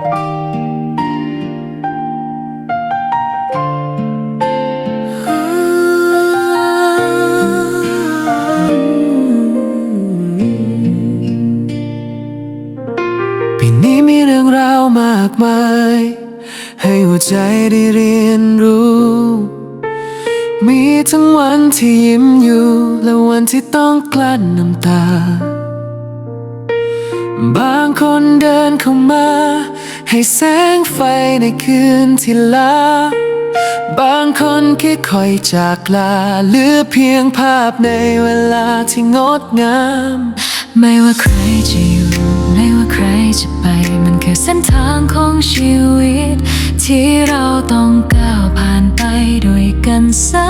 ปีนี้มีเรื่องราวมากมาย ให้หัวใจได้เรียนรู้ มีทั้งวันที่ยิ้มอยู่ และวันที่ต้องกลั้นน้ำตา บางคนเดินเข้ามา ให้แสงไฟในคืนที่ลา บางคนแค่คอยจากลาเหลือเพียงภาพในเวลาที่งดงาม ไม่ว่าใครจะอยู่ ไม่ว่าใครจะไป มันคือเส้นทางของชีวิต ที่เราต้องก้าวผ่านไปด้วยกันสักครั้งข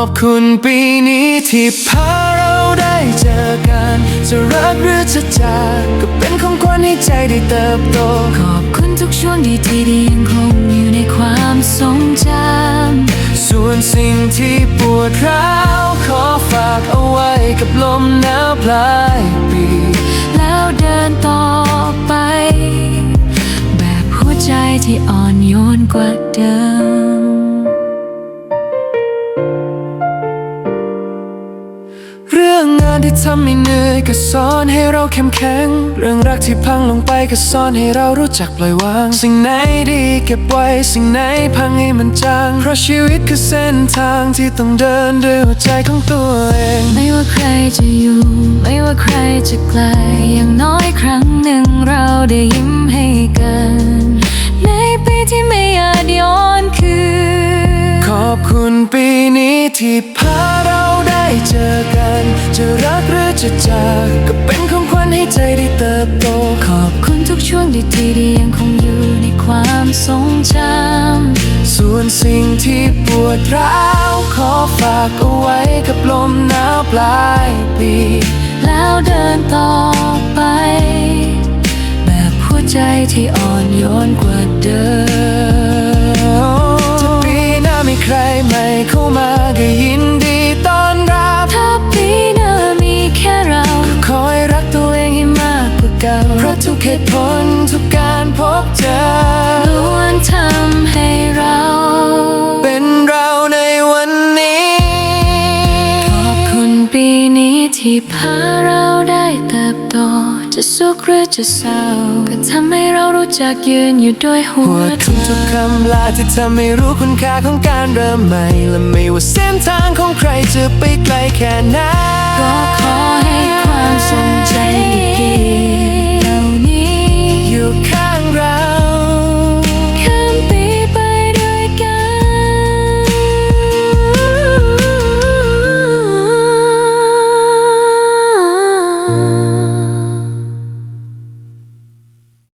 อบคุณปีนี้ที่พาเราได้เจอกัน จะรักหรือจะจากก็เป็นของขวัญให้ใจได้เติบโต ขอบคุณทุกช่วงดีที่ที่ยังคงอยู่ในความทรงจำส่วนสิ่งที่ปวดร้าวขอฝากเอาไว้กับลมหนาวปลายปี แล้วเดินต่อไป แบบหัวใจที่อ่อนโยนกว่าเดิม เรื่องงานที่ทำให้เหนื่อยก็สอนให้เราเข้มแข็ง เรื่องรักที่พังลงไปก็สอนให้เรารู้จักปล่อยวาง สิ่งไหนดีเก็บไว้ สิ่งไหนพังให้มันจาง เพราะชีวิตคือเส้นทางที่ต้องเดินด้วยหัวใจของตัวเอง ไม่ว่าใครจะอยู่ ไม่ว่าใครจะไกล อย่างน้อยครั้งหนึ่งเราได้ยิ้มให้กัน ในปีที่ไม่อาจย้อนคืน ขอบคุณปีนี้ที่พาเจะรักหรือจะจากก็เป็นของขวัญให้ใจได้เติบโต ขอบคุณทุกช่วงดีๆที่ยังคงอยู่ในความทรงจำส่วนสิ่งที่ปวดร้าว ขอฝากเอาไว้กับลมหนาวปลายปี แล้วเดินต่อไป แบบหัวใจที่อ่อนโยนกว่าเดิมถ้าปีหน้ามีใครใหม่เข้ามาก็ยินดี กเหตุผลทุกการพบเจอล้วนทำให้เรา เป็นเราในวันนี้ ขอบคุณปีนี้ที่พาเราได้เติบโต จะสุขหรือจะเศร้าก็ทำให้เรารู้จักยืนอยู่ด้วยหัหัววใจทุกทุกคำลาที่ทำให้รู้คุณค่าของการเริ่มใหม่ และไม่ว่าเส้นทางของใครจะไปไกลแค่ไหนก็ขอให้ความทรงใจดี